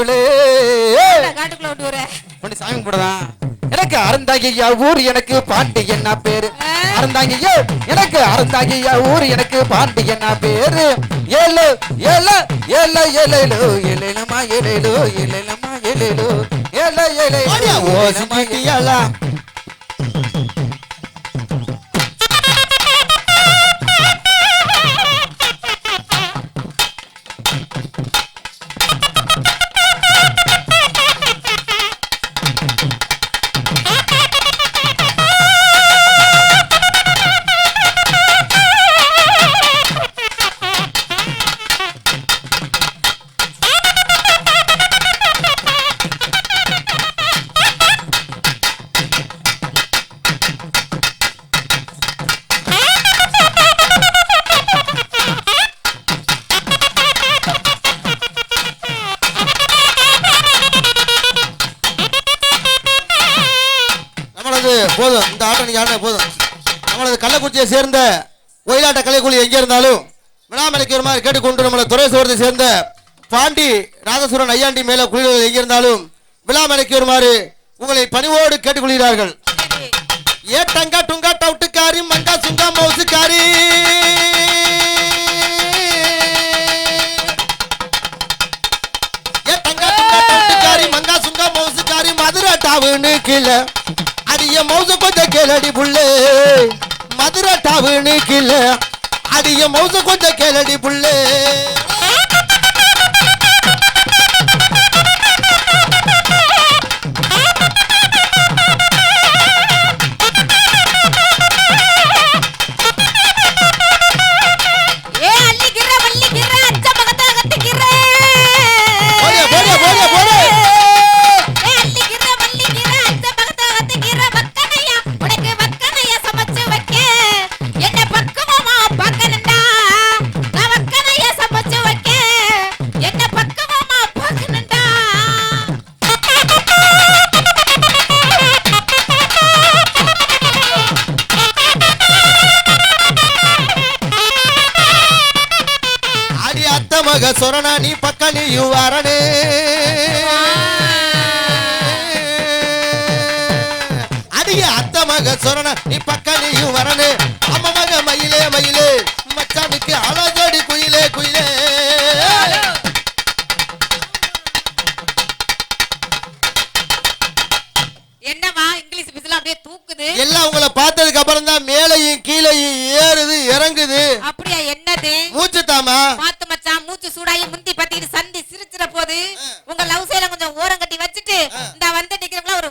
காட்டுக்குள்ளே இந்த காட்டுக்குள்ள விட்டு வர பண்ணி சாமி போடலாம் எனக்கு அறந்தாங்கியா ஊர் எனக்கு பாண்டி என்ன பேரு அறந்தாங்கியா எனக்கு அறந்தாங்கியா ஊர் எனக்கு பாண்டி என்ன பேரு ஏழு ஏழு ஏழு ஏழு ஏழமா ஏழு ஏழமா ஏழு ஏழு ஏழு ஓசிக்கிட்டியாலா நம்மளது நம்மளது சேர்ந்த ஒயிலாட்ட கலைக்குழு எங்கே இருந்தாலும் வினாமலைக்கு கேட்டுக்கொண்டு நம்மளை துறை சோரத்தை சேர்ந்த பாண்டி நாதசுரன் ஐயாண்டி மேல குழுவில் எங்கே இருந்தாலும் விழாமலைக்கு வருமாறு உங்களை பணிவோடு கேட்டுக்கொள்கிறார்கள். ஏ டங்கா டுங்கா டவுட்டுக்காரி மங்கா சுங்கா மவுசுக்காரி. மங்கா சுங்கா மவுசுக்காரி மதுரை டாவுன்னு கீழே அது என் மவுசு கொஞ்சம் கேளடி புள்ளே. மதுரை டவுனுக்குள்ள அடிய அது மவுச கொஞ்சம் கேளடி புள்ளே. அத்த சொரணா நீ பக்க நீயும் வரனே. அடிய அத்த மக போது உங்க லவ் சைல கொஞ்சம் ஓரம் கட்டி வச்சுட்டு இந்த வந்து நிக்கிறவங்கள ஒரு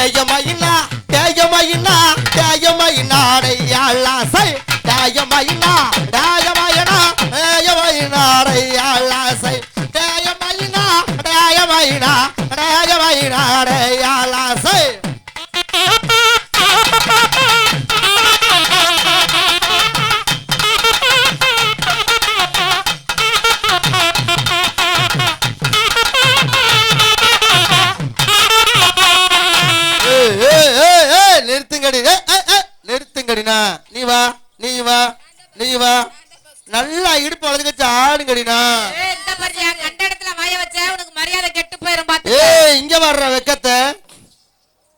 தேயமையினா தேயமையினா தேயமையினாடையாளாசை தேயமையினா தேயமையினா தேயமையினாடையாளாசை தேயமையினா தேயமையினா தேயமையினாடையா கடினா? இடத்துல வாய வச்ச உனக்கு மரியாதை கெட்டு போயிரும் பாத்து இங்க வர்ற வெக்கத்தை.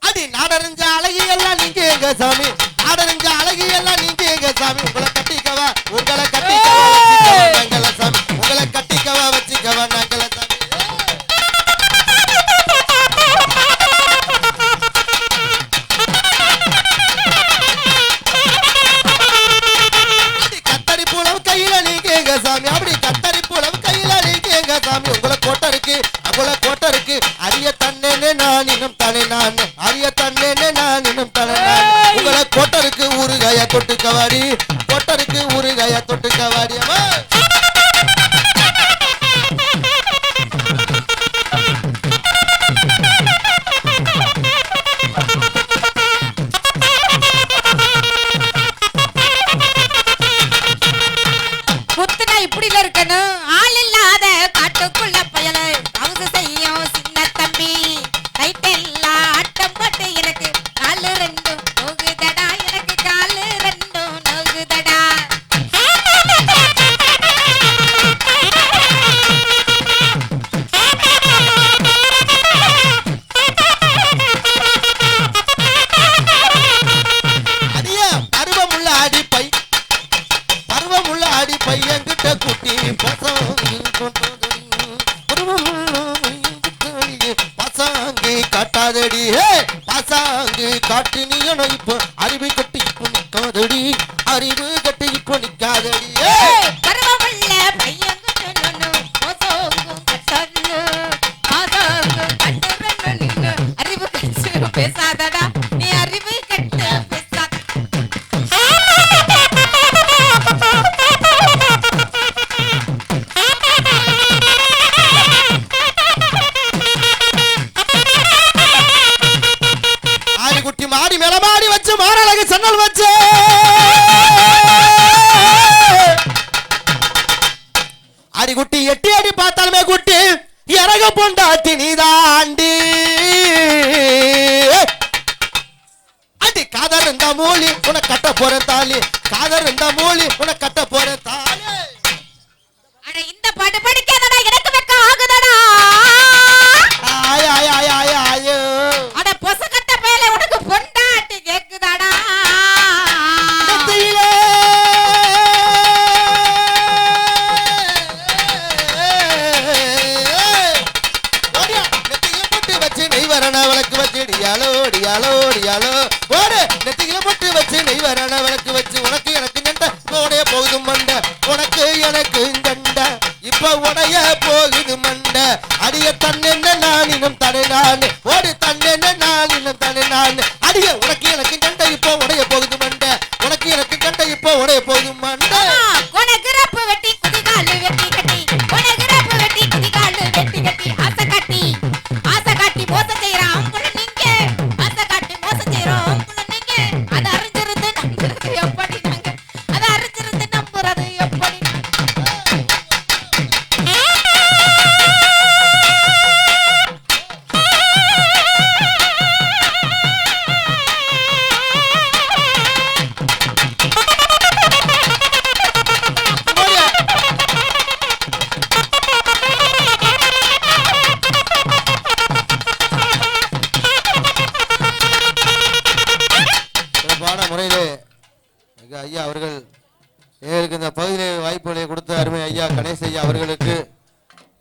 அடி நாடறிஞ்ச அழகி எல்லாம் நீங்க எங்க சாமி. நாடறிஞ்ச அழகி எல்லாம் நீங்க எங்க சாமி. உங்களை கட்டிக்கவா உங்களை கட்டிக்கவா சாமி. ஜய தொட்டுக்க வாடிய பசாங்கு காட்டாதடி. ஹே பசாங்கு காட்டு நீ இப்போ அறிவு கட்டி இப்போ நிற்காதடி. அறிவு கட்டி இப்போ நிற்காதடி. பேசாதடா. எனக்கு வச்சு உனக்கு எனக்கு சண்டை உடைய போகுது மண்டை. உனக்கு எனக்கு இப்ப உடைய போகுது மண்டை. அடிய தன் கணேஷ் அவர்களுக்கு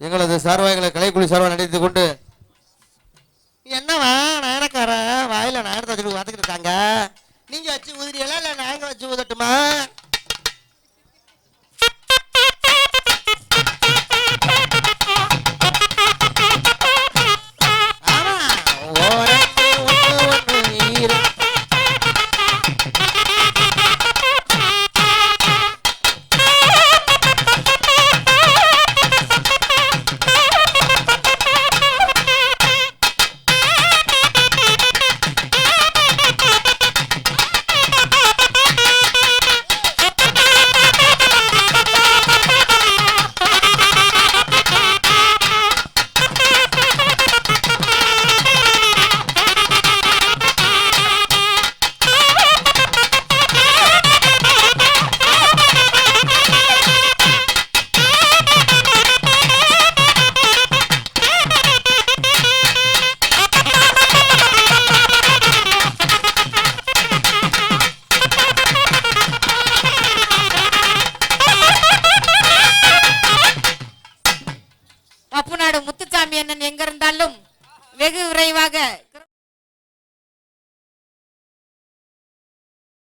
எங்களது சார்பாய்களை கலைக்குழு சார்பாக நடித்து கொண்டு என்னவா நேரக்கார வாயில நேரத்தை வச்சுட்டு பார்த்துக்கிட்டு இருக்காங்க. நீங்க வச்சு உதிரியலாம் இல்லை நாங்கள் வச்சு உதட்டுமா